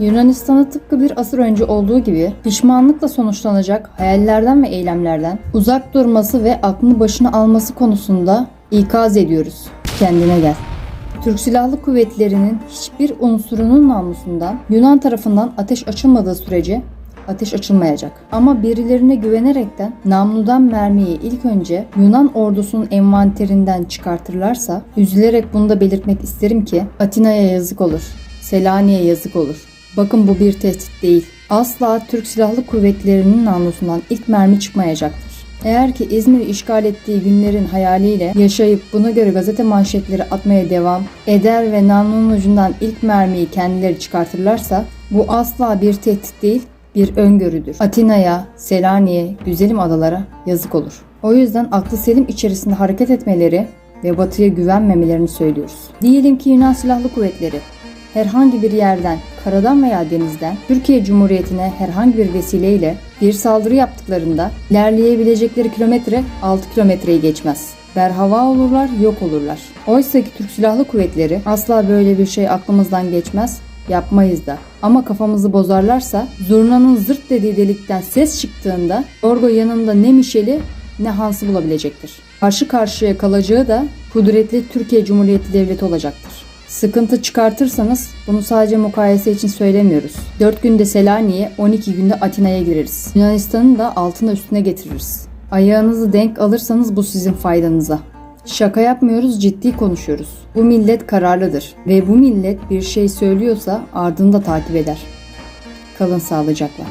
Yunanistan'da tıpkı bir asır önce olduğu gibi pişmanlıkla sonuçlanacak hayallerden ve eylemlerden uzak durması ve aklını başına alması konusunda ikaz ediyoruz. Kendine gel. Türk Silahlı Kuvvetleri'nin hiçbir unsurunun namusundan Yunan tarafından ateş açılmadığı sürece ateş açılmayacak. Ama birilerine güvenerekten namludan mermiyi ilk önce Yunan ordusunun envanterinden çıkartırlarsa üzülerek bunu da belirtmek isterim ki Atina'ya yazık olur. Selanik'e yazık olur. Bakın bu bir tehdit değil. Asla Türk Silahlı Kuvvetleri'nin namlusundan ilk mermi çıkmayacaktır. Eğer ki İzmir'i işgal ettiği günlerin hayaliyle yaşayıp buna göre gazete manşetleri atmaya devam eder ve namlunun ucundan ilk mermiyi kendileri çıkartırlarsa bu asla bir tehdit değil, bir öngörüdür. Atina'ya, Selanik'e, güzelim adalara yazık olur. O yüzden aklı selim içerisinde hareket etmeleri ve batıya güvenmemelerini söylüyoruz. Diyelim ki Yunan Silahlı Kuvvetleri herhangi bir yerden, karadan veya denizden Türkiye Cumhuriyeti'ne herhangi bir vesileyle bir saldırı yaptıklarında ilerleyebilecekleri kilometre 6 kilometreyi geçmez. Berhava olurlar, yok olurlar. Oysa ki Türk Silahlı Kuvvetleri asla böyle bir şey aklımızdan geçmez, yapmayız da. Ama kafamızı bozarlarsa zurnanın zırt dediği delikten ses çıktığında Orgo yanında ne Mişel'i ne Hans'ı bulabilecektir. Karşı karşıya kalacağı da kudretli Türkiye Cumhuriyeti Devleti olacaktır. Sıkıntı çıkartırsanız bunu sadece mukayese için söylemiyoruz. 4 günde Selanik'e 12 günde Atina'ya gireriz. Yunanistan'ın da altına üstüne getiririz. Ayağınızı denk alırsanız bu sizin faydanıza. Şaka yapmıyoruz, ciddi konuşuyoruz. Bu millet kararlıdır ve bu millet bir şey söylüyorsa ardında takip eder. Kalın sağlıcakla.